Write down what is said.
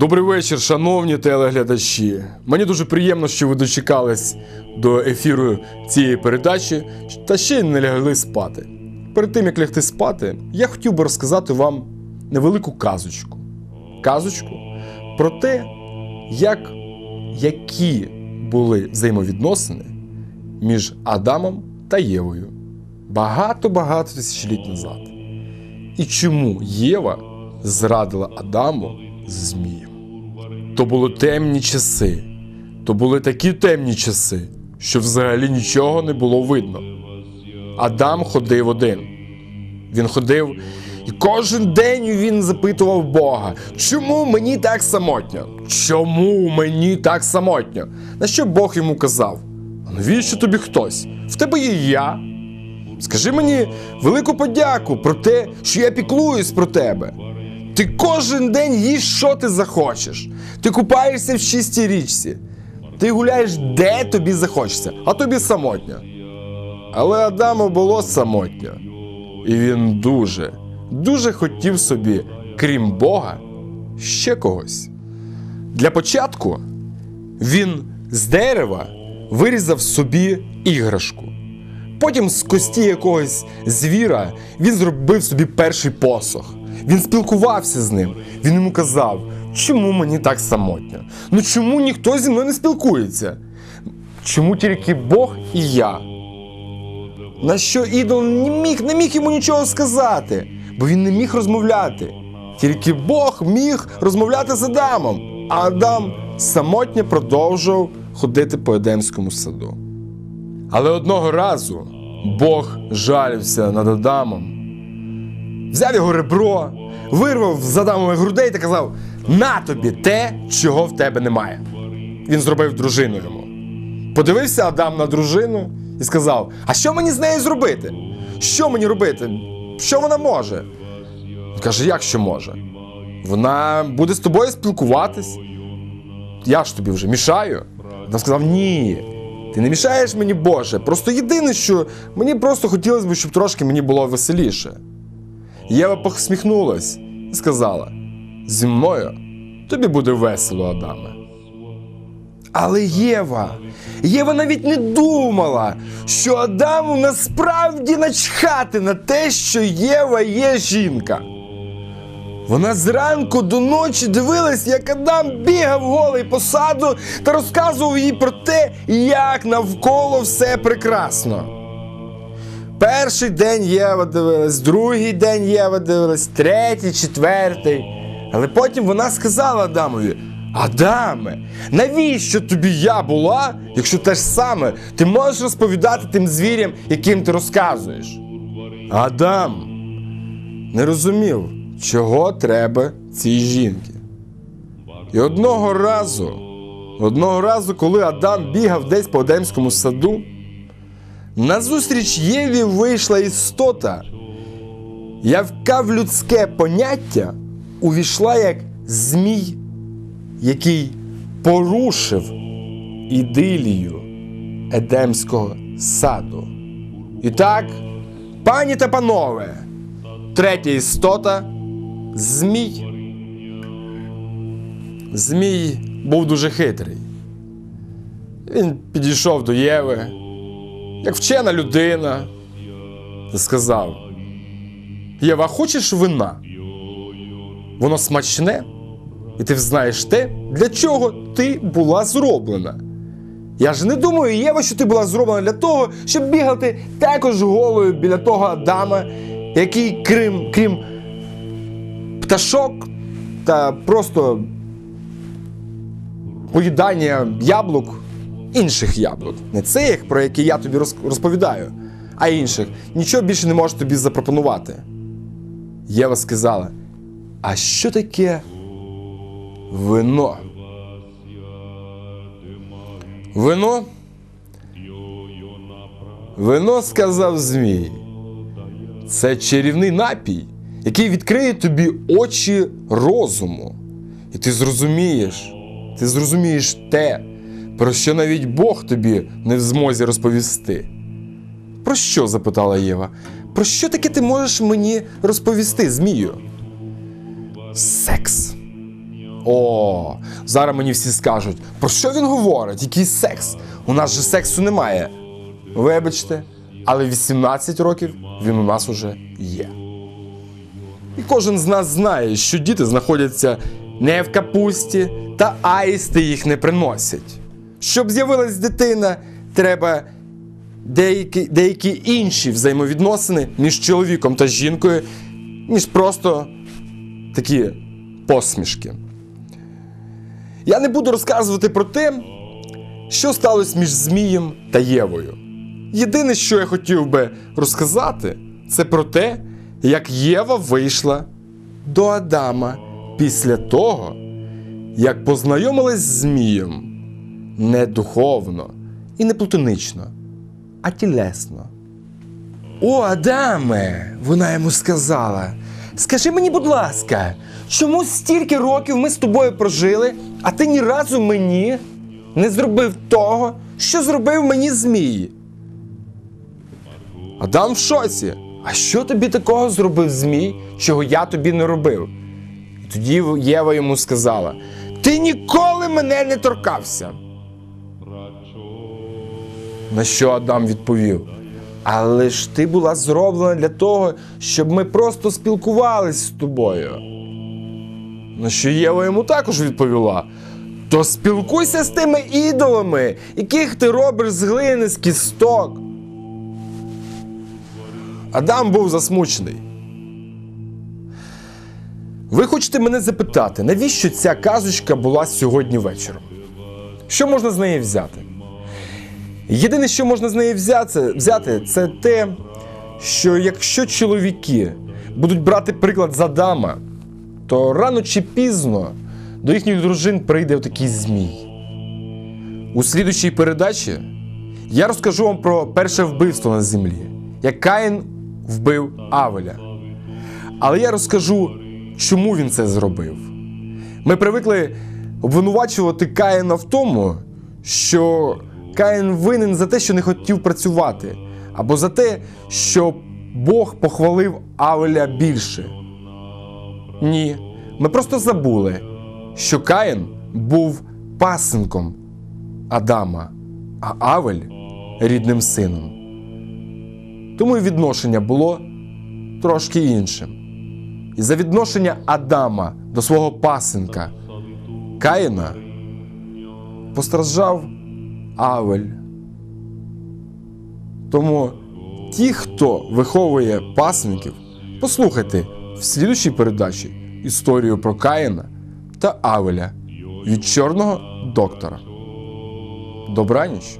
Добрий вечір, шановні телеглядачі. Мені дуже приємно, що ви дочекались до ефіру цієї передачі та ще й не лягли спати. Перед тим як лягти спати, я хотів би розказати вам невелику казочку. Казочку про те, як, які були взаємовідносини між Адамом та Євою багато-багато тисячоліть назад. І чому Єва зрадила Адаму з Змієм? То були темні часи. То були такі темні часи, що взагалі нічого не було видно. Адам ходив один. Він ходив, і кожен день він запитував Бога, чому мені так самотньо? Чому мені так самотньо? На що Бог йому казав? А навіщо тобі хтось? В тебе є я. Скажи мені велику подяку про те, що я піклуюсь про тебе. Ти кожен день їш, що ти захочеш. Ти купаєшся в чистій річці. Ти гуляєш де тобі захочеться, а тобі самотньо. Але Адаму було самотньо. І він дуже, дуже хотів собі, крім Бога, ще когось. Для початку він з дерева вирізав собі іграшку. Потім з кості якогось звіра він зробив собі перший посох. Він спілкувався з ним. Він йому казав, чому мені так самотньо? Ну чому ніхто зі мною не спілкується? Чому тільки Бог і я? На що ідол не міг, не міг йому нічого сказати, бо він не міг розмовляти. Тільки Бог міг розмовляти з Адамом, а Адам самотньо продовжував ходити по Едемському саду. Але одного разу Бог жалівся над Адамом, взяв його ребро, вирвав з Адамових грудей та казав: На тобі те, чого в тебе немає. Він зробив дружину йому. Подивився Адам на дружину і сказав: А що мені з нею зробити? Що мені робити? Що вона може? Він каже, як що може? Вона буде з тобою спілкуватись. Я ж тобі вже мішаю. Адам сказав: Ні, ти не мішаєш мені, Боже. Просто єдине, що мені просто хотілося б, щоб трошки мені було веселіше. Єва посміхнулась і сказала: зі мною тобі буде весело, Адаме. Але Єва, Єва навіть не думала, що Адаму насправді начхати на те, що Єва є жінка. Вона зранку до ночі дивилась, як Адам бігав голий по саду та розказував їй про те, як навколо все прекрасно. Перший день Єва дивилась, другий день Єва дивилась, третій, четвертий. Але потім вона сказала Адамові: Адаме, навіщо тобі я була, якщо те ж саме ти можеш розповідати тим звірям, яким ти розказуєш? Адам не розумів, чого треба цій жінки. І одного разу, одного разу, коли Адам бігав десь по Едемському саду, назустріч Єві вийшла істота, яка в людське поняття увійшла як змій, який порушив ідилію Едемського саду. І так, пані та панове, третя істота змій. Змій був дуже хитрий. Він підійшов до Єви, як вчена людина, сказав: Єва, хочеш вина? Воно смачне, і ти знаєш те, для чого ти була зроблена. Я ж не думаю, Єва, що ти була зроблена для того, щоб бігати також голою біля того Адама, який, крім, крім пташок та просто поїдання яблук, інших яблук. Не цих, про які я тобі розповідаю, а інших. Нічого більше не можу тобі запропонувати. Єва сказала: А що таке вино? Вино? Вино, сказав Змій. Це чарівний напій, який відкриє тобі очі розуму. І ти зрозумієш, ти зрозумієш те, про що навіть Бог тобі не в змозі розповісти. Про що? запитала Єва. Про що таке ти можеш мені розповісти, Змію? Секс. О, зараз мені всі скажуть, про що він говорить? Який секс? У нас же сексу немає. Вибачте, але 18 років він у нас уже є. І кожен з нас знає, що діти знаходяться не в капусті, та аїсти їх не приносять. Щоб з'явилась дитина, треба деякі, деякі інші взаємовідносини між чоловіком та жінкою, ніж просто такі посмішки. Я не буду розказувати про те, що сталося між Змієм та Євою. Єдине, що я хотів би розказати, це про те, як Єва вийшла до Адама після того, як познайомилась з Змієм не духовно і не платонично, а тілесно. О, Адаме, вона йому сказала. Скажи мені, будь ласка, чому стільки років ми з тобою прожили, а ти ні разу мені не зробив того, що зробив мені Змій? Адам в шоці. А що тобі такого зробив Змій, чого я тобі не робив? Тоді Єва йому сказала: Ти ніколи мене не торкався. На що Адам відповів? Але ж ти була зроблена для того, щоб ми просто спілкувались з тобою. На що Єва йому також відповіла: То спілкуйся з тими ідолами, яких ти робиш з глини з кісток. Адам був засмучений. Ви хочете мене запитати, навіщо ця казочка була сьогодні вечором? Що можна з неї взяти? Єдине, що можна з неї взяти, взяти, це те, що якщо чоловіки будуть брати приклад з Адама, то рано чи пізно до їхніх дружин прийде такий змій. У слідучій передачі я розкажу вам про перше вбивство на землі, як Каїн вбив Авеля. Але я розкажу, чому він це зробив. Ми привикли обвинувачувати Каїна в тому, що Каїн винен за те, що не хотів працювати, або за те, що Бог похвалив Авеля більше. Ні, ми просто забули, що Каїн був пасенком Адама, а Авель рідним сином. Тому і відношення було трошки іншим. І за відношення Адама до свого пасенка Каїна постраждав Авель. Тому ті, хто виховує пасників, послухайте в слідучій передачі історію про Каїна та Авеля від чорного доктора. Добраніч!